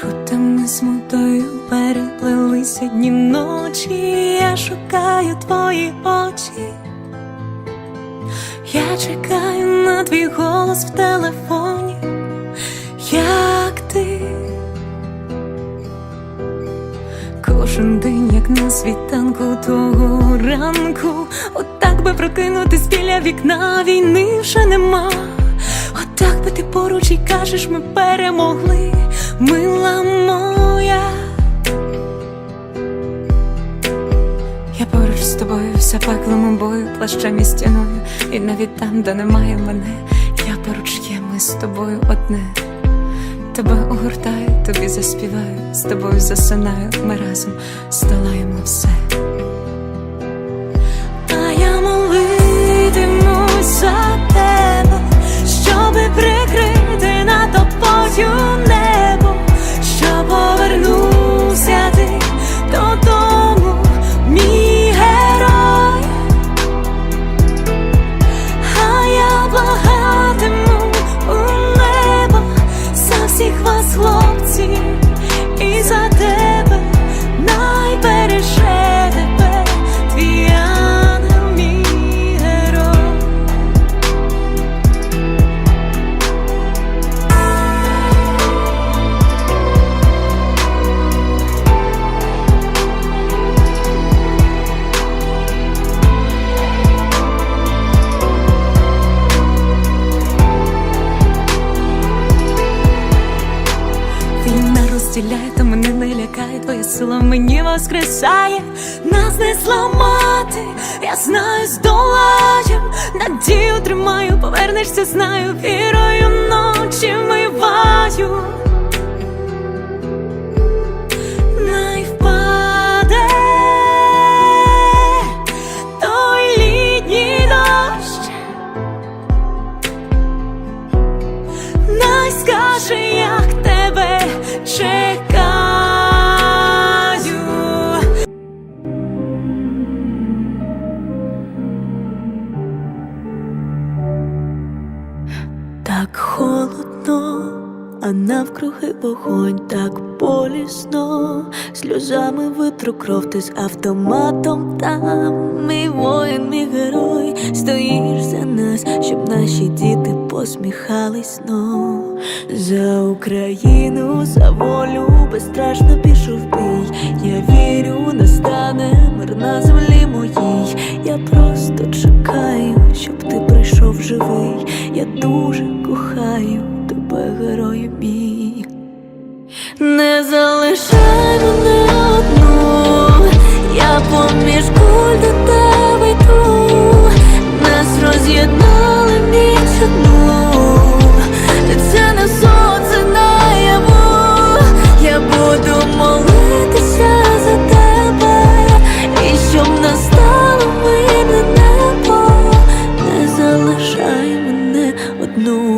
Чутими смутою переплелися дні ночі, я шукаю твої очі. Я чекаю на твій голос в телефоні, як ти. Кожен день, як на світанку того ранку, отак би прокинутись біля вікна війни вже нема. Отак би ти поруч і кажеш, ми перемогли, мила моя. Я поруч з тобою в запеклому бою, плащем і стіною, і навіть там, де немає мене, я поруч є, ми з тобою одне. Тебе огортаю, тобі заспіваю, з тобою засинаю, ми разом здолаємо все. Розділяє, то мене не лякає, твоя сила мені воскресає, нас не зламати, я знаю, здолаєм, надію тримаю, повернешся, знаю, вірою ночі миваю. Холодно, а навкруги вогонь, так болісно, сльозами витру кров ти з автоматом там. Мій воїн, мій герой, стоїш за нас, щоб наші діти посміхались знов. За Україну, за волю безстрашно пішов бій. Я вірю, настане мир на землі моїй. Я просто чекаю, щоб ти прийшов живий. Я дуже кохаю тебе, герою мій. Не залишай мене одну, я поміж куль до тебе йду, нас роз'єднали ніч одну, це не сон, це наяву, я буду молитися за тебе, і щоб настало мирне небо, не залишай мене одну,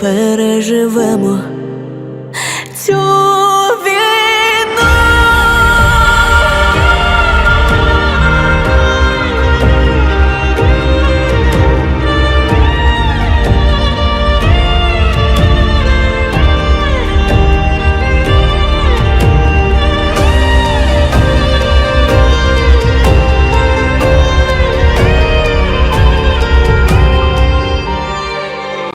переживемо. цю